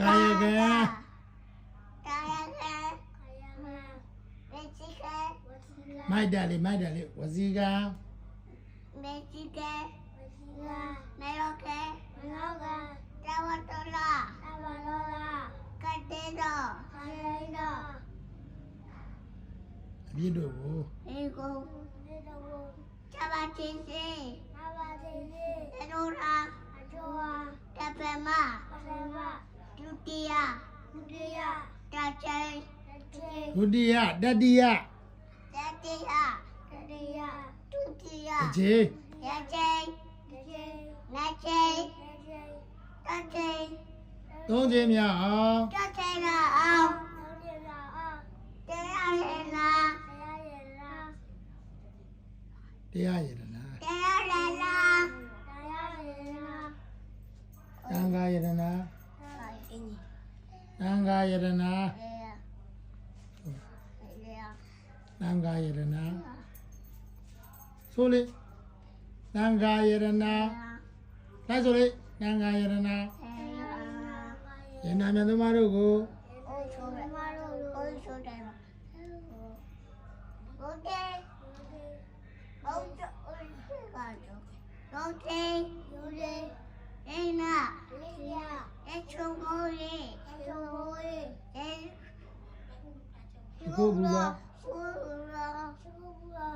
ကာယကံကာယကံဝစီကံမိုက်တယ်လေမိုက်တယ်လေဝစီကံဝစီကံမေရောကံမေရောကံတဝတော်လာတဝတော်လာကတေတော်ခရေတော်အပြစ်တို့ကိုအေကိုအေတို့ကိုချပါချင်းစီချပါချင်းစီအတော်လာအတော်လာတပမ တိယတတိယတတိယဒုတိယအခြေရချေနချေတချေသုံးခြင်းများအောင်တချေရအောင်တရားရလားတရားရတနာတရားရလားသံဃာယတနာဟုတ်ကဲ့သံဃာယတနာအေးအေးသံဃာယတနာဆိုလေသံဃာယတနာလိုက်ဆိုလေသံဃာယတနာယန္နာမြတ်သမားတို့ကိုအိုးချိုးတ 長いいるな。長いいるな。それ。がいいるな。なそれ？長いいるな。やなめのまるご。Okay. Okay. Okay. るな何が Okay. ကိုဘူးလားဘူရာဘူရာ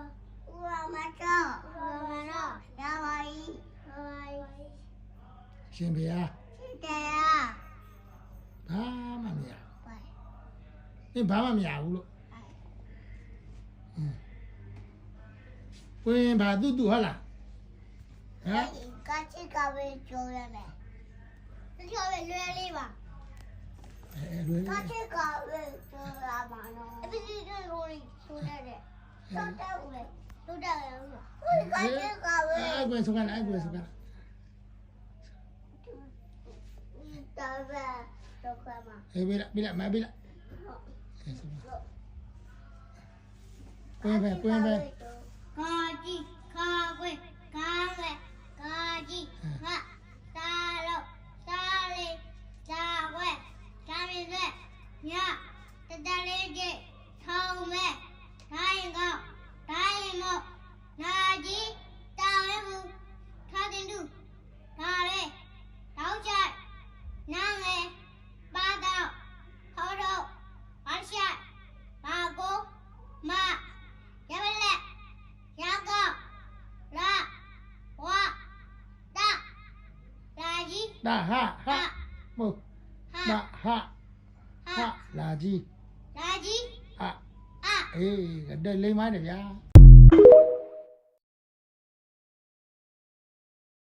ဘူရာမတော်ဘူရာမတော်ရပါ၏ရပါ၏ရှင်ဘုရားတရားဘာမှမရပဲဘူးအင်းဘာမှမရဘူးလို့อืมဝင်ဘာတူတူဟုတ်လားဟမ်ကချစ်ကပဲကျိုးရမယ်ဒီလိုပဲလွယ်လေးပါ အဲလွယ်ကလေးချစ်ကပဲကျိုးရမှာနော်အပီဒီကိုကိုဆိုတဲ့တဲ့ဆော ကြီးတာဟာဟာဟာမဟုတ်ဟာတာဟာဟာဟာလာကြီးလာကြီးအာအအေးတဲ့လိမ့်မိုင်းတယ်ဗျာ